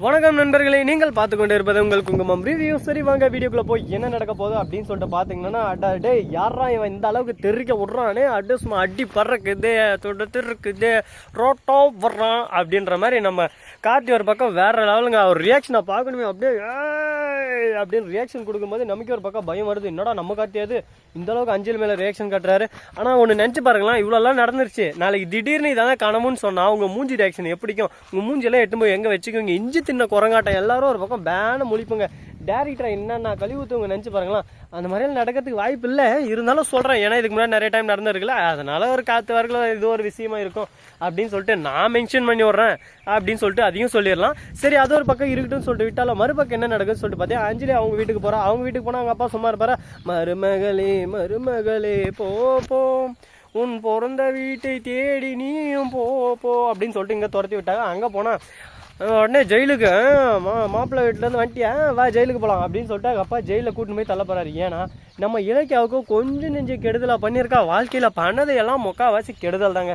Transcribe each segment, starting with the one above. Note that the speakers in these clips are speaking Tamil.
வணக்கம் நண்பர்களே நீங்கள் பார்த்து கொண்டு இருப்பது உங்கள் குங்குமம் ரிவ்யூ சரி வாங்க வீடியோக்குள்ள போய் என்ன நடக்க போகுது அப்படின்னு சொல்லிட்டு பார்த்தீங்கன்னா அடா டே யாரா இவன் இந்த அளவுக்கு தெரிக்க விட்றானே? அடு சும்மா அடி பறக்குது தொடுத்து இருக்குது ரோட்டோ வர்றான் அப்படின்ற மாதிரி நம்ம கார்த்தி ஒரு பக்கம் வேற லெவலுங்க அவர் ரியாக்ஷனை பார்க்கணுமே அப்படியே அப்படின்னு ரியாக்ஷன் கொடுக்கும்போது நமக்கு ஒரு பக்கம் பயம் வருது. என்னடா நம்ம காட்டியாது இந்த அளவுக்கு அஞ்சல் மேலே ரியாக்ஷன் காட்டுறாரு. ஆனால் ஒன்று நினச்சி பாருங்களேன் இவ்வளோலாம் நடந்துருச்சு. நாளைக்கு திடீர்னு இதான் கனமுன்னு சொன்னா உங்க மூஞ்சி ரியாக்ஷன் எப்படிக்கும்? உங்க மூஞ்சியெல்லாம் எட்டு போய் எங்கே வச்சுக்கோங்க. இஞ்சி தின்ன குரங்காட்டம் எல்லாரும் ஒரு பக்கம் பேன முழிப்புங்க. டேரக்டரா என்னென்ன கழிவு தூங்க நினச்சி பாருங்களேன். அந்த மாதிரிலாம் நடக்கிறதுக்கு வாய்ப்பு இல்லை. இருந்தாலும் சொல்கிறேன் ஏன்னா இதுக்கு முன்னாடி நிறைய டைம் நடந்திருக்குல்ல. அதனால ஒரு காற்று வரல இது ஒரு விஷயமா இருக்கும் அப்படின்னு சொல்லிட்டு நான் மென்ஷன் பண்ணி விட்றேன் அப்படின்னு சொல்லிட்டு அதையும் சொல்லிடலாம். சரி அது ஒரு பக்கம் இருக்கட்டும்னு சொல்லிட்டு விட்டாலும் மறுபக்கம் என்ன நடக்குதுன்னு சொல்லிட்டு பார்த்தேன். அஞ்சலி அவங்க வீட்டுக்கு போகிறா அவங்க வீட்டுக்கு போனால் அவங்க அப்பா சும்மா இருப்பாரா? மருமகளே மருமகளே போ போ. உன் பிறந்த வீட்டை தேடி நீயும் போ போ அப்படின்னு சொல்லிட்டு இங்கே துரத்தி விட்டாங்க. அங்கே போனால் உடனே ஜெயிலுக்கு மா மாப்பிள்ளை வீட்டிலேருந்து வந்துட்டியா? வா ஜெயிலுக்கு போகலாம் அப்படின்னு சொல்லிட்டு அவங்க அப்பா ஜெயிலில் கூட்டின்னு போய் தள்ள ஏன்னா நம்ம இலக்கியாவுக்கும் கொஞ்சம் நெஞ்சு கெடுதலாக பண்ணியிருக்கா. வாழ்க்கையில் பண்ணதையெல்லாம் எல்லாம் முக்கால்வாசி கெடுதல் தாங்க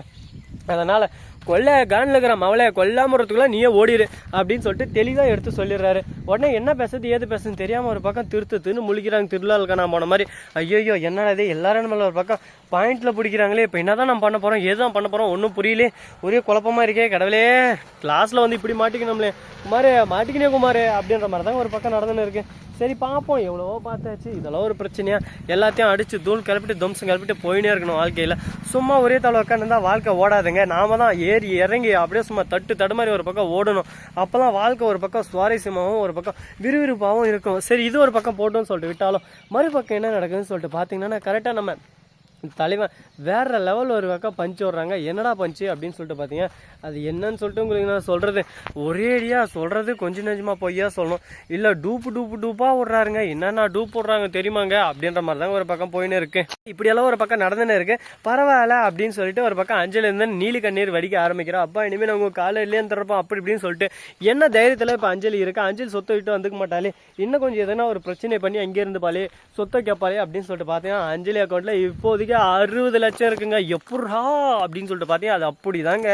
அதனால் கொல்ல கானில் இருக்கிற மவளைய கொல்லாமறதுக்குள்ள நீயே ஓடிடு அப்படின்னு சொல்லிட்டு தெளிவாக எடுத்து சொல்லிடுறாரு. உடனே என்ன பேசுறது ஏது பேசுன்னு தெரியாமல் ஒரு பக்கம் திருத்து திருன்னு முழிக்கிறாங்க திருவிழாவுக்கு நான் போன மாதிரி. ஐயோ என்னடா எல்லாரும் நம்மள ஒரு பக்கம் பாயிண்டில் பிடிக்கிறாங்களே இப்போ என்னதான் நம்ம பண்ண போகிறோம் ஏதான் பண்ண போகிறோம் ஒன்றும் புரியலே. ஒரே குழப்பமா இருக்கே கடவுளே. கிளாஸில் வந்து இப்படி மாட்டிக்கணும்லே. குமார் மாட்டிக்கினே குமார் அப்படின்ற மாதிரி தான் ஒரு பக்கம் நடந்துன்னு இருக்குது சரி பார்ப்போம் எவ்வளவோ பார்த்தாச்சு. இதெல்லாம் ஒரு பிரச்சனையா? எல்லாத்தையும் அடிச்சு தூள் கிளப்பிட்டு தும்சம் கிளப்பிட்டு போயினே இருக்கணும் வாழ்க்கையில். சும்மா ஒரே தலை உட்காந்துருந்தா வாழ்க்கை ஓடாதுங்க. நாம தான் ஏறி இறங்கி அப்படியே சும்மா தட்டு தடுமாறி ஒரு பக்கம் ஓடணும். அப்பதான் வாழ்க்கை ஒரு பக்கம் சுவாரஸ்யமாகவும் ஒரு பக்கம் விறுவிறுப்பாகவும் இருக்கும். சரி இது ஒரு பக்கம் போட்டோம்னு சொல்லிட்டு விட்டாலும் மறுபக்கம் என்ன நடக்குதுன்னு சொல்லிட்டு பார்த்தீங்கன்னா கரெக்டாக நம்ம தலைவன் வேற லெவல் ஒரு பக்கம் பஞ்சு விடுறாங்க. என்னடா பஞ்சு அப்படின்னு சொல்லிட்டு பார்த்தீங்க அது என்னன்னு சொல்லிட்டு உங்களுக்கு நான் சொல்கிறது ஒரேடியாக சொல்கிறது கொஞ்சம் நஞ்சமாக பொய்யா சொல்லணும். இல்லை டூப்பு டூப்பு டூப்பாக விட்றாருங்க. என்னென்ன டூப் விட்றாங்க தெரியுமாங்க? அப்படின்ற மாதிரி தாங்க ஒரு பக்கம் போயின்னு இருக்கு. இப்படியெல்லாம் ஒரு பக்கம் நடந்துன்னு இருக்கு. பரவாயில்ல அப்படின்னு சொல்லிட்டு ஒரு பக்கம் அஞ்சலிருந்து நீலி கண்ணீர் வடிக்க ஆரம்பிக்கிறோம் அப்பா இனிமேல் நான் உங்கள் காலை இல்லையே தரப்போம் அப்படி இப்படின்னு சொல்லிட்டு என்ன தைரியத்தில் இப்போ அஞ்சலி இருக்கா? அஞ்சலி சொத்தை விட்டு வந்துக்க மாட்டாளே. இன்னும் கொஞ்சம் எதனா ஒரு பிரச்சனை பண்ணி அங்கே இருந்து பாலே சொத்தை கேட்பாளே அப்படின்னு சொல்லிட்டு பார்த்தீங்கன்னா அஞ்சலி அக்கௌண்ட்டில் இப்போதைக்கு அறுபது லட்சம் இருக்குங்க. எப்பட்றா? அப்படின்னு சொல்லிட்டு பார்த்தீங்கன்னா அது அப்படிதாங்க.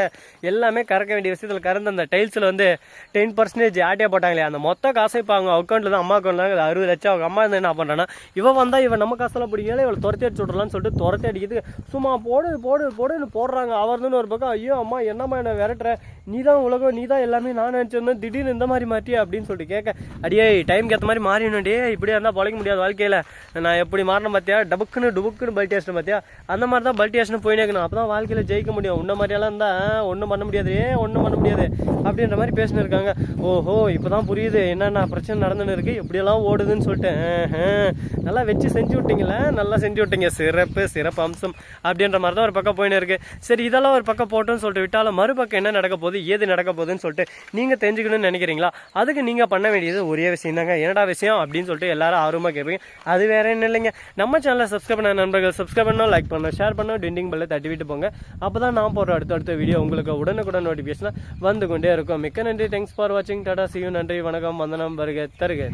எல்லாமே கறக்க வேண்டிய விஷயத்தில் கறந்து அந்த டைல்ஸில் வந்து டென் பர்சன்டேஜ் ஆட்டே போட்டாங்களே அந்த மொத்த காசை இப்போ அவங்க அக்கௌண்ட்டில் தான் அம்மா அக்கௌண்ட் தான் அறுபது லட்சம் அவங்க அம்மா வந்து என்ன பண்ணுறான்னா இவன் வந்தால் இவன் நம்ம காசில் பிடிக்கல இவளை துரத்தி அடிச்சு விட்றலான்னு சொல்லிட்டு துரத்தி அடிக்கிறது சும்மா போடு போடு போடுன்னு போடுறாங்க. அவர்னு ஒரு பக்கம் ஐயோ அம்மா என்னம்மா என்ன விரட்டுற? நீ தான் உலகம் நீ தான் எல்லாமே நான் நினச்சிருந்தேன் திடீர்னு இந்த மாதிரி மாட்டியா? அப்படின்னு சொல்லிட்டு கேட்க அடியே டைம்க்கு ஏற்ற மாதிரி மாறிடணும் டே இப்படியே இருந்தால் பழைக்க முடியாது வாழ்க்கையில். நான் எப்படி மாறின பார்த்தியா டபுக்குன்னு டுபுக்குன்னு பல்ட்டி அடிச்சிட்டு பார்த்தியா அந்த மாதிரி தான் பல்ட்டி அடிச்சுன்னு போயினே இருக்கணும். அப்போ தான் வாழ்க்கையில் ஜெயிக்க முடியும். உன்ன மாதிரியெல்லாம் இருந்தால் ஒன்றும் பண்ண முடியாது ஏ ஒன்றும் பண்ண முடியாது. அப்படின்ற மாதிரி பேசினு இருக்காங்க ஓஹோ இப்போ தான் புரியுது. என்னென்ன பிரச்சனை நடந்துன்னு இருக்குது எப்படியெல்லாம் ஓடுதுன்னு சொல்லிட்டு நல்லா வச்சு செஞ்சு விட்டீங்களே? நல்லா செஞ்சு விட்டீங்க. சிறப்பு சிறப்பு அம்சம் அப்படின்ற மாதிரி தான் ஒரு பக்கம் போயின்னு இருக்குது சரி இதெல்லாம் ஒரு பக்கம் போட்டோன்னு சொல்லிட்டு விட்டாலும் மறுபக்கம் என்ன நடக்க போகுது? ஏது நடக்க போகுதுன்னு சொல்லிட்டு நீங்கள் தெரிஞ்சுக்கணும்னு நினைக்கிறீங்களா? அதுக்கு நீங்கள் பண்ண வேண்டியது ஒரே விஷயம் தாங்க. என்னடா விஷயம் அப்படின்னு சொல்லிட்டு எல்லாரும் ஆர்வமாக கேட்பீங்க. அது வேற என்ன இல்லைங்க. நம்ம சேனலை சப்ஸ்கிரைப் பண்ண நண்பர்கள் சப்ஸ்கிரைப் பண்ணணும் லைக் பண்ணோம் ஷேர் பண்ணோம் டிண்டிங் பெல்ல தட்டி விட்டு போங்க. அப்பதான் நான் போகிற அடுத்த அடுத்த வீடியோ உங்களுக்கு உடனுக்குடன் நோட்டிஃபிகேஷனாக வந்து கொண்டே இருக்கும். மிக்க நன்றி. தேங்க்ஸ் ஃபார் வாட்சிங் டாடா சியூ நன்றி. வணக்கம். வந்தனம். வருக. தருக.